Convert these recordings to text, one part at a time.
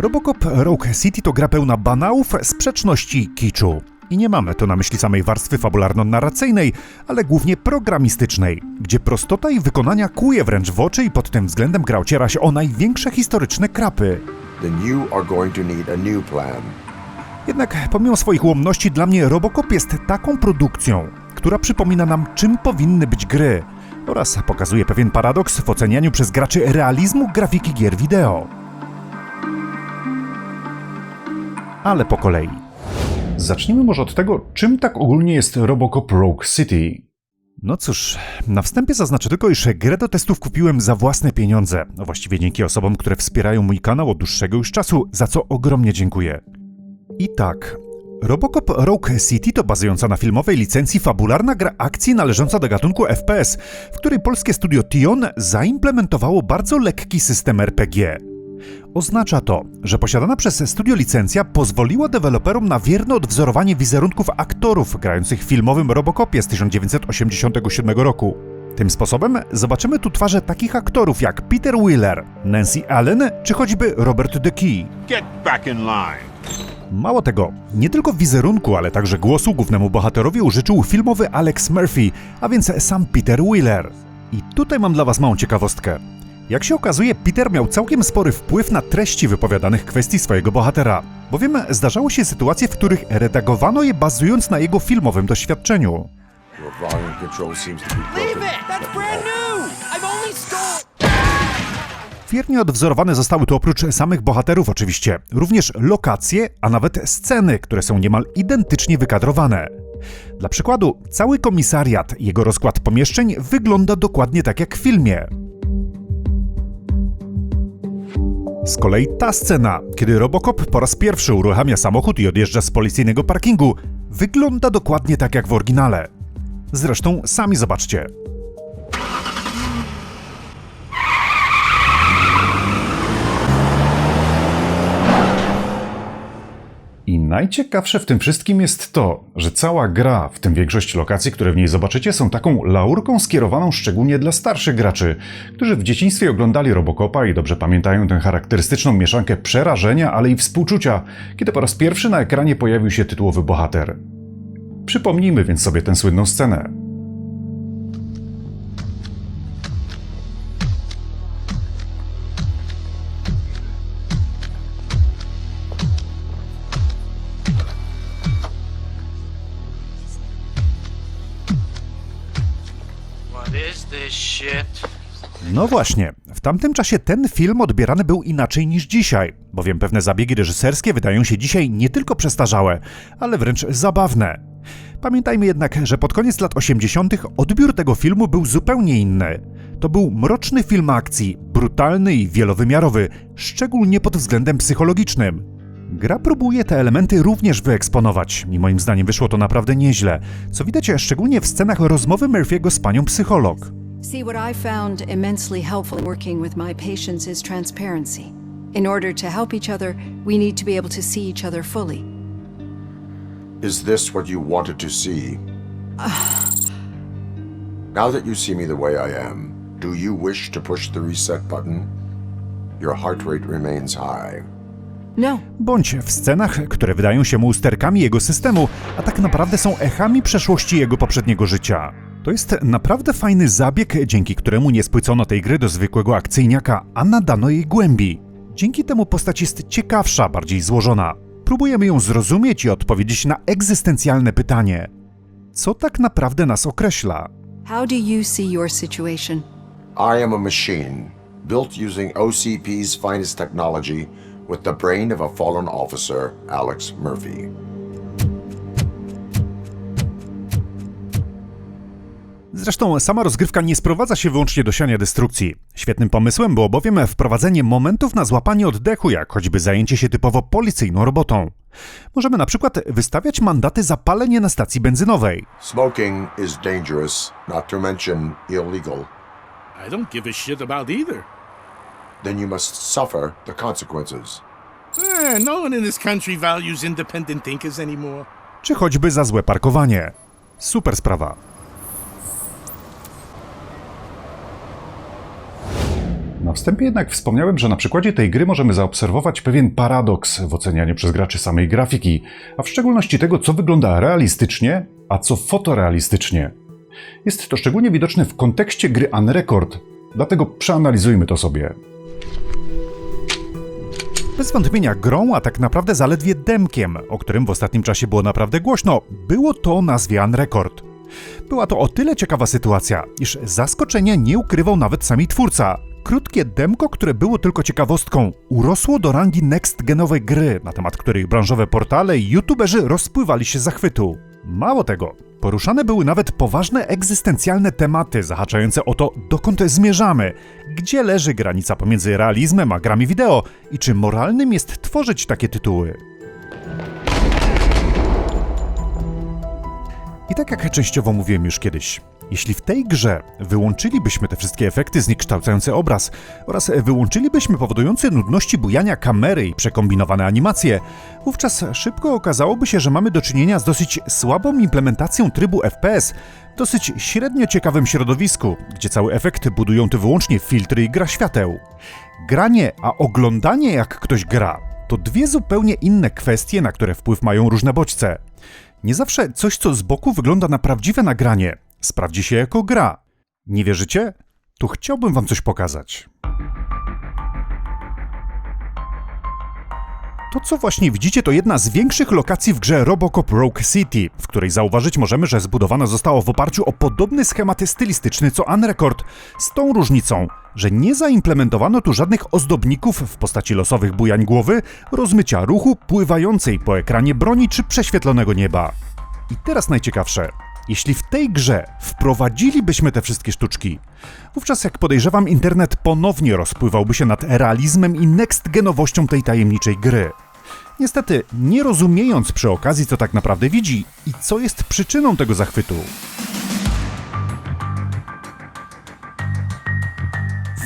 Robocop Rogue City to gra pełna banałów, sprzeczności i kiczu. I nie mamy tu na myśli samej warstwy fabularno-narracyjnej, ale głównie programistycznej, gdzie prostota i wykonania kuje wręcz w oczy i pod tym względem gra ociera się o największe historyczne krapy. to. Jednak pomimo swoich ułomności dla mnie Robocop jest taką produkcją, która przypomina nam czym powinny być gry oraz pokazuje pewien paradoks w ocenianiu przez graczy realizmu grafiki gier wideo. Ale po kolei. Zacznijmy może od tego, czym tak ogólnie jest Robocop Rogue City. No cóż, na wstępie zaznaczę tylko, iż grę do testów kupiłem za własne pieniądze, a właściwie dzięki osobom, które wspierają mój kanał od dłuższego już czasu, za co ogromnie dziękuję. I tak. Robocop Rogue City to bazująca na filmowej licencji fabularna gra akcji należąca do gatunku FPS, w której polskie studio Tion zaimplementowało bardzo lekki system RPG. Oznacza to, że posiadana przez studio licencja pozwoliła deweloperom na wierne odwzorowanie wizerunków aktorów grających w filmowym Robocopie z 1987 roku. Tym sposobem zobaczymy tu twarze takich aktorów jak Peter Wheeler, Nancy Allen czy choćby Robert DeKey. Get back in line. Mało tego, nie tylko wizerunku, ale także głosu głównemu bohaterowi użyczył filmowy Alex Murphy, a więc sam Peter Wheeler. I tutaj mam dla Was małą ciekawostkę. Jak się okazuje, Peter miał całkiem spory wpływ na treści wypowiadanych kwestii swojego bohatera, bowiem zdarzały się sytuacje, w których redagowano je bazując na jego filmowym doświadczeniu. Wiernie odwzorowane zostały tu oprócz samych bohaterów oczywiście, również lokacje, a nawet sceny, które są niemal identycznie wykadrowane. Dla przykładu, cały komisariat, jego rozkład pomieszczeń wygląda dokładnie tak jak w filmie. Z kolei ta scena, kiedy Robocop po raz pierwszy uruchamia samochód i odjeżdża z policyjnego parkingu, wygląda dokładnie tak jak w oryginale. Zresztą sami zobaczcie. I najciekawsze w tym wszystkim jest to, że cała gra, w tym większość lokacji, które w niej zobaczycie, są taką laurką skierowaną szczególnie dla starszych graczy, którzy w dzieciństwie oglądali Robocopa i dobrze pamiętają tę charakterystyczną mieszankę przerażenia, ale i współczucia, kiedy po raz pierwszy na ekranie pojawił się tytułowy bohater. Przypomnijmy więc sobie tę słynną scenę. No właśnie, w tamtym czasie ten film odbierany był inaczej niż dzisiaj, bowiem pewne zabiegi reżyserskie wydają się dzisiaj nie tylko przestarzałe, ale wręcz zabawne. Pamiętajmy jednak, że pod koniec lat 80. odbiór tego filmu był zupełnie inny. To był mroczny film akcji, brutalny i wielowymiarowy, szczególnie pod względem psychologicznym. Gra próbuje te elementy również wyeksponować i moim zdaniem wyszło to naprawdę nieźle, co widać szczególnie w scenach rozmowy Murphy'ego z panią psycholog. See, what I found immensely helpful working with my patients is transparency. In order to help each other, we need to be able to see each other fully. Is this what you wanted to see? now that you see me the way I am, do you wish to push the reset button? Your heart rate remains high. No, bądź w scenach, które wydają się mu usterkami jego systemu, a tak naprawdę są echami przeszłości jego poprzedniego życia. To jest naprawdę fajny zabieg, dzięki któremu nie spłycono tej gry do zwykłego akcyjniaka, a nadano jej głębi. Dzięki temu postać jest ciekawsza, bardziej złożona. Próbujemy ją zrozumieć i odpowiedzieć na egzystencjalne pytanie: co tak naprawdę nas określa? how do you see your situation? I am a machine built using OCP's finest technology with the brain of a fallen officer, Alex Murphy. Zresztą sama rozgrywka nie sprowadza się wyłącznie do siania destrukcji. Świetnym pomysłem było bowiem wprowadzenie momentów na złapanie oddechu, jak choćby zajęcie się typowo policyjną robotą. Możemy na przykład wystawiać mandaty za palenie na stacji benzynowej. Smoking is dangerous, not to mention illegal. I don't give a shit about either. Then you must suffer the consequences. Eh, no one in this country values independent thinkers anymore. Czy choćby za złe parkowanie. Super sprawa. Na wstępie jednak wspomniałem, że na przykładzie tej gry możemy zaobserwować pewien paradoks w ocenianiu przez graczy samej grafiki, a w szczególności tego, co wygląda realistycznie, a co fotorealistycznie. Jest to szczególnie widoczne w kontekście gry Unrecord, dlatego przeanalizujmy to sobie. Bez wątpienia grą, a tak naprawdę zaledwie demkiem, o którym w ostatnim czasie było naprawdę głośno, było to nazwie Unrecord. Była to o tyle ciekawa sytuacja, iż zaskoczenia nie ukrywał nawet sami twórca. Krótkie demko, które było tylko ciekawostką, urosło do rangi next-genowej gry, na temat której branżowe portale i youtuberzy rozpływali się zachwytu. Mało tego, poruszane były nawet poważne egzystencjalne tematy zahaczające o to, dokąd zmierzamy, gdzie leży granica pomiędzy realizmem a grami wideo i czy moralnym jest tworzyć takie tytuły. I tak jak częściowo mówiłem już kiedyś, jeśli w tej grze wyłączylibyśmy te wszystkie efekty zniekształcające obraz oraz wyłączylibyśmy powodujące nudności bujania kamery i przekombinowane animacje, wówczas szybko okazałoby się, że mamy do czynienia z dosyć słabą implementacją trybu FPS dosyć średnio ciekawym środowisku, gdzie cały efekt budują ty wyłącznie filtry i gra świateł. Granie, a oglądanie jak ktoś gra to dwie zupełnie inne kwestie, na które wpływ mają różne bodźce. Nie zawsze coś, co z boku wygląda na prawdziwe nagranie, sprawdzi się jako gra. Nie wierzycie? Tu chciałbym wam coś pokazać. To, co właśnie widzicie, to jedna z większych lokacji w grze Robocop Rogue City, w której zauważyć możemy, że zbudowana została w oparciu o podobny schemat stylistyczny co Unrecord, z tą różnicą, że nie zaimplementowano tu żadnych ozdobników w postaci losowych bujań głowy, rozmycia ruchu, pływającej po ekranie broni czy prześwietlonego nieba. I teraz najciekawsze. Jeśli w tej grze wprowadzilibyśmy te wszystkie sztuczki, wówczas jak podejrzewam, internet ponownie rozpływałby się nad realizmem i next-genowością tej tajemniczej gry. Niestety, nie rozumiejąc przy okazji, co tak naprawdę widzi i co jest przyczyną tego zachwytu.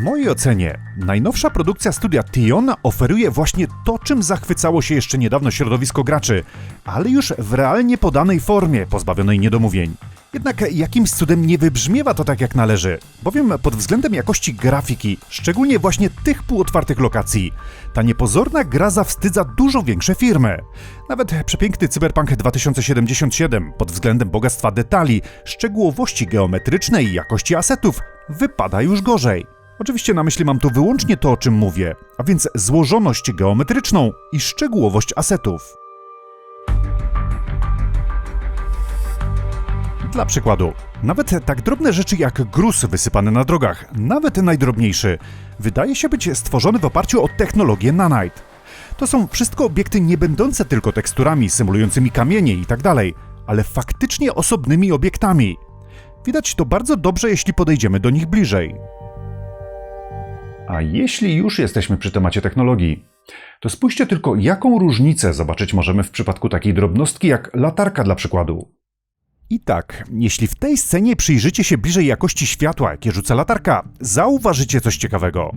W mojej ocenie najnowsza produkcja studia Tion oferuje właśnie to, czym zachwycało się jeszcze niedawno środowisko graczy, ale już w realnie podanej formie, pozbawionej niedomówień. Jednak jakimś cudem nie wybrzmiewa to tak jak należy, bowiem pod względem jakości grafiki, szczególnie właśnie tych półotwartych lokacji, ta niepozorna gra zawstydza dużo większe firmy. Nawet przepiękny Cyberpunk 2077 pod względem bogactwa detali, szczegółowości geometrycznej i jakości asetów wypada już gorzej. Oczywiście na myśli mam tu wyłącznie to, o czym mówię, a więc złożoność geometryczną i szczegółowość asetów. Dla przykładu, nawet tak drobne rzeczy jak gruz wysypany na drogach, nawet najdrobniejszy, wydaje się być stworzony w oparciu o technologię Nanite. To są wszystko obiekty nie będące tylko teksturami symulującymi kamienie i tak ale faktycznie osobnymi obiektami. Widać to bardzo dobrze, jeśli podejdziemy do nich bliżej. A jeśli już jesteśmy przy temacie technologii, to spójrzcie tylko, jaką różnicę zobaczyć możemy w przypadku takiej drobnostki jak latarka dla przykładu. I tak, jeśli w tej scenie przyjrzycie się bliżej jakości światła, jakie rzuca latarka, zauważycie coś ciekawego.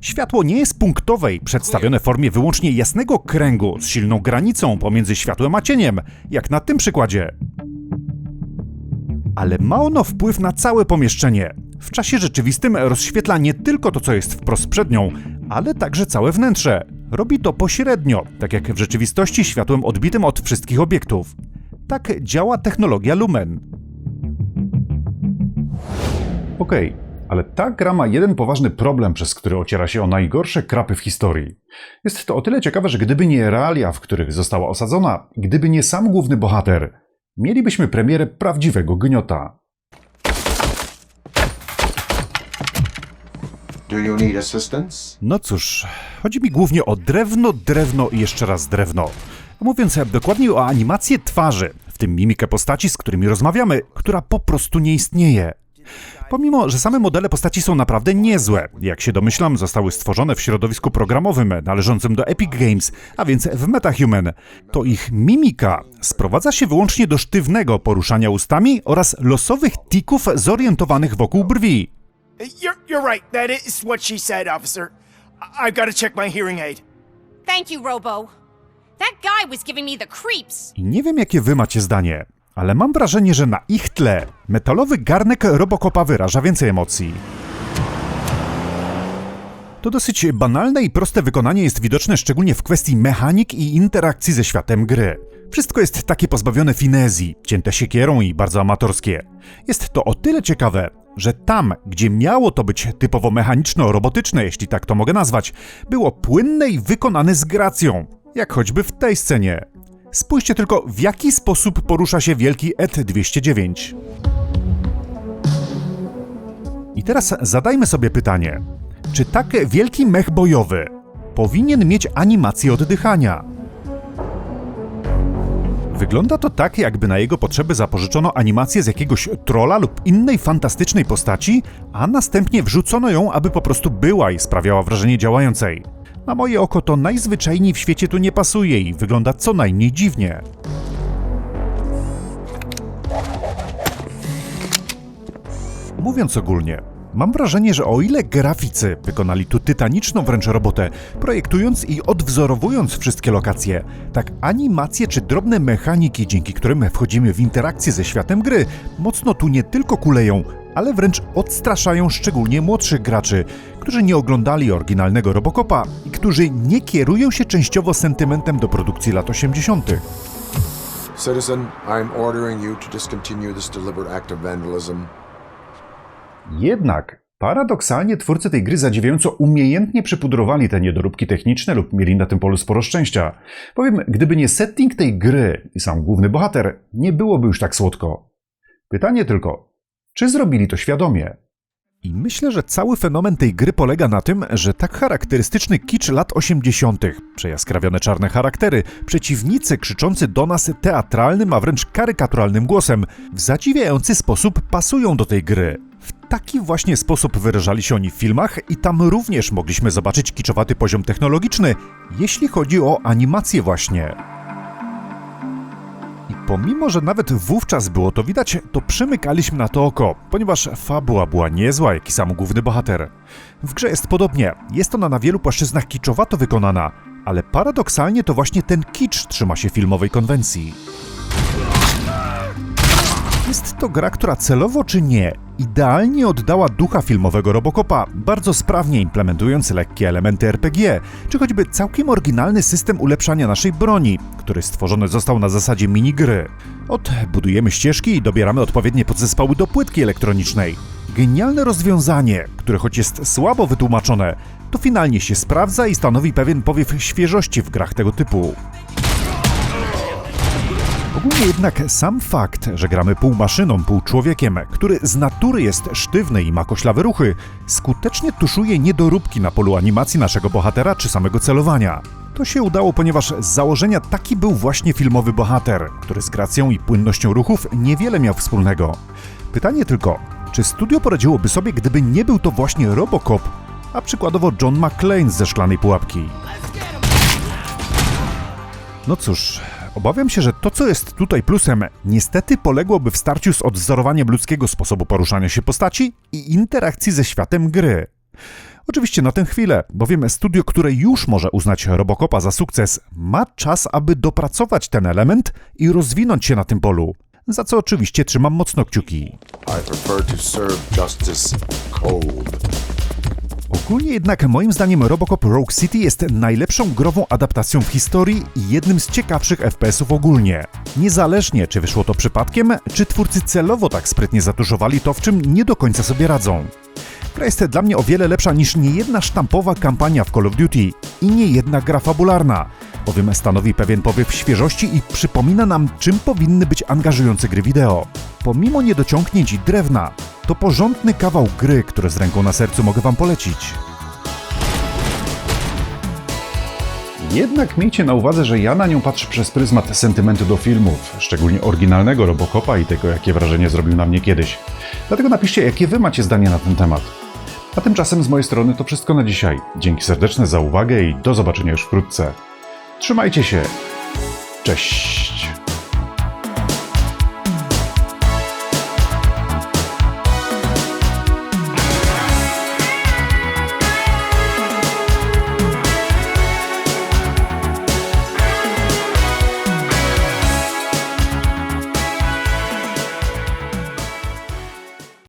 Światło nie jest punktowe i przedstawione w formie wyłącznie jasnego kręgu z silną granicą pomiędzy światłem a cieniem, jak na tym przykładzie. Ale ma ono wpływ na całe pomieszczenie. W czasie rzeczywistym rozświetla nie tylko to, co jest wprost przed nią, ale także całe wnętrze. Robi to pośrednio, tak jak w rzeczywistości światłem odbitym od wszystkich obiektów. Tak działa technologia Lumen. Okej, ale ta gra ma jeden poważny problem, przez który ociera się o najgorsze krapy w historii. Jest to o tyle ciekawe, że gdyby nie realia, w których została osadzona, gdyby nie sam główny bohater, mielibyśmy premierę prawdziwego gniota. Do you need assistance? No cóż, chodzi mi głównie o drewno, drewno i jeszcze raz drewno. Mówiąc dokładnie o animację twarzy, w tym mimikę postaci, z którymi rozmawiamy, która po prostu nie istnieje. Pomimo, że same modele postaci są naprawdę niezłe, jak się domyślam, zostały stworzone w środowisku programowym należącym do Epic Games, a więc w MetaHuman, to ich mimika sprowadza się wyłącznie do sztywnego poruszania ustami oraz losowych tików zorientowanych wokół brwi. You're, you're right. That is what she said, officer. I- I've got to check my hearing aid. Thank you, Robo. That guy was giving me the creeps. I nie wiem, jakie wy macie zdanie, ale mam wrażenie, że na ich tle metalowy garnek Robocopa wyraża więcej emocji. To dosyć banalne i proste wykonanie jest widoczne szczególnie w kwestii mechanik i interakcji ze światem gry. Wszystko jest takie pozbawione finezji, cięte siekierą i bardzo amatorskie. Jest to o tyle ciekawe, że tam, gdzie miało to być typowo mechaniczno-robotyczne, jeśli tak to mogę nazwać, było płynne i wykonane z gracją, jak choćby w tej scenie. Spójrzcie tylko, w jaki sposób porusza się wielki ET-209. I teraz zadajmy sobie pytanie: czy tak wielki mech bojowy powinien mieć animację oddychania? Wygląda to tak, jakby na jego potrzeby zapożyczono animację z jakiegoś trola lub innej fantastycznej postaci, a następnie wrzucono ją, aby po prostu była i sprawiała wrażenie działającej. Na moje oko to najzwyczajniej w świecie tu nie pasuje i wygląda co najmniej dziwnie. Mówiąc ogólnie, mam wrażenie, że o ile graficy wykonali tu tytaniczną wręcz robotę, projektując i odwzorowując wszystkie lokacje, tak animacje czy drobne mechaniki, dzięki którym wchodzimy w interakcję ze światem gry, mocno tu nie tylko kuleją, ale wręcz odstraszają szczególnie młodszych graczy, którzy nie oglądali oryginalnego Robocopa i którzy nie kierują się częściowo sentymentem do produkcji lat 80. Citizen, I am ordering you to discontinue this deliberate act of vandalism. Jednak paradoksalnie twórcy tej gry zadziwiająco umiejętnie przypudrowali te niedoróbki techniczne lub mieli na tym polu sporo szczęścia. Powiem, gdyby nie setting tej gry i sam główny bohater, nie byłoby już tak słodko. Pytanie tylko, czy zrobili to świadomie? I myślę, że cały fenomen tej gry polega na tym, że tak charakterystyczny kicz lat 80., przejaskrawione czarne charaktery, przeciwnicy krzyczący do nas teatralnym, a wręcz karykaturalnym głosem, w zadziwiający sposób pasują do tej gry. W taki właśnie sposób wyrażali się oni w filmach i tam również mogliśmy zobaczyć kiczowaty poziom technologiczny, jeśli chodzi o animację właśnie. I pomimo, że nawet wówczas było to widać, to przymykaliśmy na to oko, ponieważ fabuła była niezła, jak i sam główny bohater. W grze jest podobnie, jest ona na wielu płaszczyznach kiczowato wykonana, ale paradoksalnie to właśnie ten kicz trzyma się filmowej konwencji. Jest to gra, która celowo czy nie, idealnie oddała ducha filmowego Robocopa, bardzo sprawnie implementując lekkie elementy RPG, czy choćby całkiem oryginalny system ulepszania naszej broni, który stworzony został na zasadzie minigry. Od budujemy ścieżki i dobieramy odpowiednie podzespoły do płytki elektronicznej. Genialne rozwiązanie, które choć jest słabo wytłumaczone, to finalnie się sprawdza i stanowi pewien powiew świeżości w grach tego typu. Ogólnie jednak sam fakt, że gramy pół maszyną, pół człowiekiem, który z natury jest sztywny i ma koślawe ruchy, skutecznie tuszuje niedoróbki na polu animacji naszego bohatera czy samego celowania. To się udało, ponieważ z założenia taki był właśnie filmowy bohater, który z gracją i płynnością ruchów niewiele miał wspólnego. Pytanie tylko, czy studio poradziłoby sobie, gdyby nie był to właśnie Robocop, a przykładowo John McClane ze Szklanej Pułapki? No cóż, obawiam się, że to, co jest tutaj plusem, niestety poległoby w starciu z odwzorowaniem ludzkiego sposobu poruszania się postaci i interakcji ze światem gry. Oczywiście na tę chwilę, bowiem studio, które już może uznać Robocopa za sukces, ma czas, aby dopracować ten element i rozwinąć się na tym polu. Za co oczywiście trzymam mocno kciuki. I prefer to serve justice cold. Ogólnie jednak moim zdaniem Robocop Rogue City jest najlepszą grową adaptacją w historii i jednym z ciekawszych FPS-ów ogólnie. Niezależnie czy wyszło to przypadkiem, czy twórcy celowo tak sprytnie zatuszowali to, w czym nie do końca sobie radzą. Gra jest dla mnie o wiele lepsza niż niejedna sztampowa kampania w Call of Duty i niejedna gra fabularna, bowiem stanowi pewien powiew świeżości i przypomina nam, czym powinny być angażujące gry wideo. Pomimo niedociągnięć i drewna, to porządny kawał gry, który z ręką na sercu mogę Wam polecić. Jednak miejcie na uwadze, że ja na nią patrzę przez pryzmat sentymentu do filmów, szczególnie oryginalnego Robocopa i tego, jakie wrażenie zrobił na mnie kiedyś. Dlatego napiszcie, jakie Wy macie zdanie na ten temat. A tymczasem z mojej strony to wszystko na dzisiaj. Dzięki serdeczne za uwagę i do zobaczenia już wkrótce. Trzymajcie się. Cześć.